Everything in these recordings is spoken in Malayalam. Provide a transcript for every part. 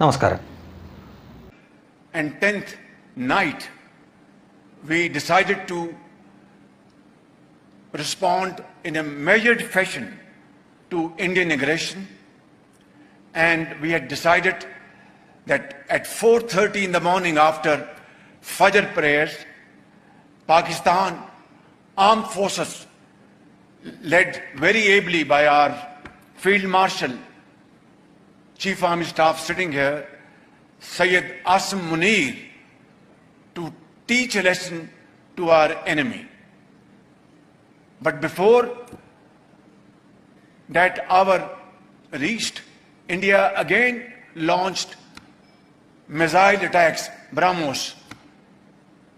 നമസ്കാരം and 10th night, we decided to respond in a measured fashion to Indian aggression. And we had decided that at 4.30 in the morning after Fajr prayers, Pakistan armed forces led very ably by our Field Marshal, Chief Army Staff sitting here, Sayyid Asim Munir to teach a lesson to our enemy. But before that hour reached, India again launched missile attacks, BrahMos,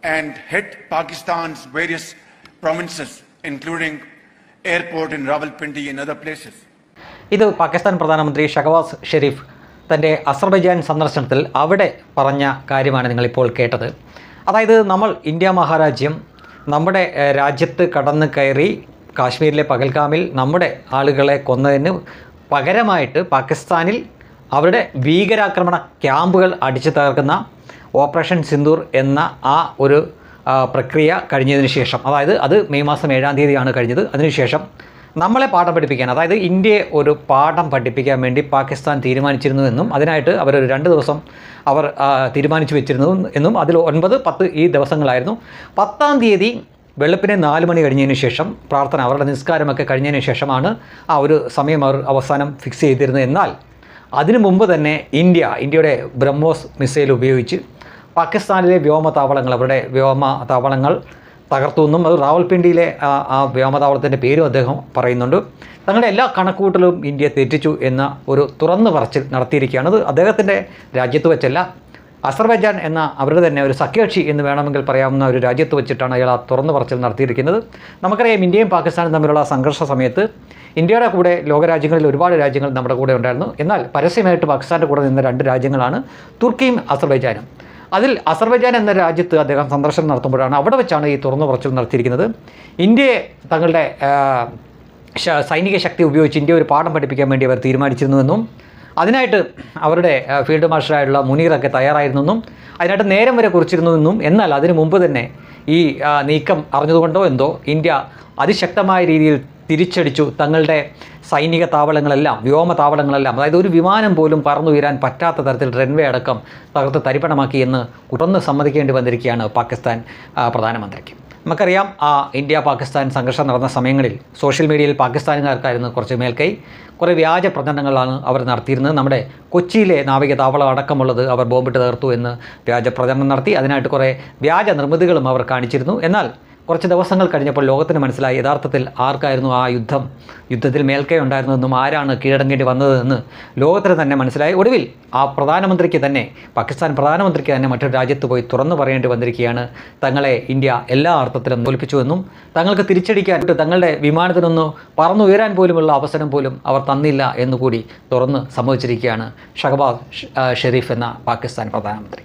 and hit Pakistan's various provinces, including airport in Rawalpindi and other places. ഇത് പാകിസ്ഥാൻ പ്രധാനമന്ത്രി ഷഹവാസ് ഷെരീഫ് തന്റെ അസർബൈജാൻ സന്ദർശനത്തിൽ അവിടെ പറഞ്ഞ കാര്യമാണ് നിങ്ങളിപ്പോൾ കേട്ടത്. അതായത് നമ്മൾ ഇന്ത്യ മഹാരാജ്യം നമ്മുടെ രാജ്യത്ത് കടന്നു കയറി കാശ്മീരിലെ പകൽഗാമിൽ നമ്മുടെ ആളുകളെ കൊന്നതിന് പകരമായിട്ട് പാകിസ്ഥാനിൽ അവരുടെ ഭീകരാക്രമണ ക്യാമ്പുകൾ അടിച്ചു തകർക്കുന്ന ഓപ്പറേഷൻ സിന്ദൂർ എന്ന ആ ഒരു പ്രക്രിയ കഴിഞ്ഞതിന് ശേഷം. അതായത് അത് മെയ് മാസം ഏഴാം തീയതിയാണ് കഴിഞ്ഞത്. അതിനുശേഷം നമ്മളെ പാഠം പഠിപ്പിക്കാൻ അതായത് ഇന്ത്യയെ ഒരു പാഠം പഠിപ്പിക്കാൻ വേണ്ടി പാകിസ്ഥാൻ തീരുമാനിച്ചിരുന്നു എന്നും അതിനായിട്ട് അവരൊരു രണ്ട് ദിവസം അവർ തീരുമാനിച്ചു വെച്ചിരുന്നു എന്നും അതിൽ ഒൻപത് പത്ത് ഈ ദിവസങ്ങളായിരുന്നു. പത്താം തീയതി വെളുപ്പിനെ നാല് മണി കഴിഞ്ഞതിന് ശേഷം പ്രാർത്ഥന അവരുടെ നിസ്കാരമൊക്കെ കഴിഞ്ഞതിന് ശേഷമാണ് ആ ഒരു സമയം അവർ അവസാനം ഫിക്സ് ചെയ്തിരുന്നത്. എന്നാൽ അതിനു മുമ്പ് തന്നെ ഇന്ത്യ ഇന്ത്യയുടെ ബ്രഹ്മോസ് മിസൈൽ ഉപയോഗിച്ച് പാകിസ്ഥാനിലെ വ്യോമ താവളങ്ങൾ അവരുടെ വ്യോമതാവളങ്ങൾ തകർത്തു എന്നും അത് റാവൽപിണ്ടിയിലെ ആ വ്യോമതാവളത്തിന്റെ പേരും അദ്ദേഹം പറയുന്നുണ്ട്. തങ്ങളുടെ എല്ലാ കണക്കുകൂട്ടലും ഇന്ത്യ തെറ്റിച്ചു എന്ന ഒരു തുറന്നു പറച്ചിൽ നടത്തിയിരിക്കുകയാണ്. അത് അദ്ദേഹത്തിന്റെ രാജ്യത്ത് വെച്ചല്ല അസർബൈജാൻ എന്ന അവരുടെ തന്നെ ഒരു സഖ്യകക്ഷി എന്ന് വേണമെങ്കിൽ പറയാവുന്ന ഒരു രാജ്യത്ത് വെച്ചിട്ടാണ് അയാൾ ആ തുറന്നു പറച്ചിൽ നടത്തിയിരിക്കുന്നത്. നമുക്കറിയാം ഇന്ത്യയും പാകിസ്ഥാനും തമ്മിലുള്ള സംഘർഷ സമയത്ത് ഇന്ത്യയുടെ കൂടെ ലോകരാജ്യങ്ങളിൽ ഒരുപാട് രാജ്യങ്ങൾ നമ്മുടെ കൂടെ ഉണ്ടായിരുന്നു. എന്നാൽ പരസ്യമായിട്ട് പാകിസ്ഥാന്റെ കൂടെ നിന്ന രണ്ട് രാജ്യങ്ങളാണ് തുർക്കിയും അസർബൈജാനും. അതിൽ അസർബൈജാൻ എന്ന രാജ്യത്ത് അദ്ദേഹം സന്ദർശനം നടത്തുമ്പോഴാണ് അവിടെ വെച്ചാണ് ഈ തുറന്നു പറച്ചിൽ നടത്തിയിരിക്കുന്നത്. ഇന്ത്യയെ തങ്ങളുടെ സൈനിക ശക്തി ഉപയോഗിച്ച് ഇന്ത്യ ഒരു പാഠം പഠിപ്പിക്കാൻ വേണ്ടി അവർ തീരുമാനിച്ചിരുന്നുവെന്നും അതിനായിട്ട് അവരുടെ ഫീൽഡ് മാർഷലായിട്ടുള്ള മുനീറൊക്കെ തയ്യാറായിരുന്നെന്നും അതിനായിട്ട് നേരം വരെ കുറിച്ചിരുന്നുവെന്നും എന്നാൽ അതിനു മുമ്പ് തന്നെ ഈ നീക്കം അറിഞ്ഞതുകൊണ്ടോ എന്തോ ഇന്ത്യ അതിശക്തമായ രീതിയിൽ തിരിച്ചടിച്ചു. തങ്ങളുടെ സൈനിക താവളങ്ങളെല്ലാം വ്യോമ താവളങ്ങളെല്ലാം അതായത് ഒരു വിമാനം പോലും പറന്നുയരാൻ പറ്റാത്ത തരത്തിൽ റൺവേ അടക്കം തകർത്ത് തരിപ്പണമാക്കി എന്ന് തുറന്ന് സമ്മതിക്കേണ്ടി വന്നിരിക്കുകയാണ് പാകിസ്ഥാൻ പ്രധാനമന്ത്രിക്ക്. നമുക്കറിയാം ആ ഇന്ത്യ പാകിസ്ഥാൻ സംഘർഷം നടന്ന സമയങ്ങളിൽ സോഷ്യൽ മീഡിയയിൽ പാകിസ്ഥാനുകാർക്കായിരുന്നു കുറച്ച് മേൽക്കൈ. കുറേ വ്യാജ പ്രചരണങ്ങളാണ് അവർ നടത്തിയിരുന്നത്. നമ്മുടെ കൊച്ചിയിലെ നാവിക താവളം അടക്കമുള്ളത് അവർ ബോംബിട്ട് തകർത്തു എന്ന് വ്യാജ പ്രചരണം നടത്തി. അതിനായിട്ട് കുറേ വ്യാജ നിർമ്മിതികളും അവർ കാണിച്ചിരുന്നു. എന്നാൽ കുറച്ച് ദിവസങ്ങൾ കഴിഞ്ഞപ്പോൾ ലോകത്തിന് മനസ്സിലായി യഥാർത്ഥത്തിൽ ആർക്കായിരുന്നു ആ യുദ്ധം? യുദ്ധത്തിൽ മേൽക്കൈ ഉണ്ടായിരുന്നതെന്നും ആരാണ് കീഴടങ്ങേണ്ടി വന്നതെന്ന് ലോകത്തിന് തന്നെ മനസ്സിലായി. ഒടുവിൽ ആ പ്രധാനമന്ത്രിക്ക് തന്നെ പാകിസ്ഥാൻ പ്രധാനമന്ത്രിക്ക് തന്നെ മറ്റൊരു രാജ്യത്ത് പോയി തുറന്നു പറയേണ്ടി വന്നിരിക്കുകയാണ്. തങ്ങളെ ഇന്ത്യ എല്ലാ അർത്ഥത്തിലും തോൽപ്പിച്ചുവെന്നും തങ്ങൾക്ക് തിരിച്ചടിക്കാൻ തങ്ങളുടെ വിമാനത്തിനൊന്ന് പറന്നുയരാൻ പോലുമുള്ള അവസരം പോലും അവർ തന്നില്ല എന്നുകൂടി തുറന്ന് സംഭവിച്ചിരിക്കുകയാണ് ഷഹബാസ് ഷെരീഫ് എന്ന പാകിസ്ഥാൻ പ്രധാനമന്ത്രി.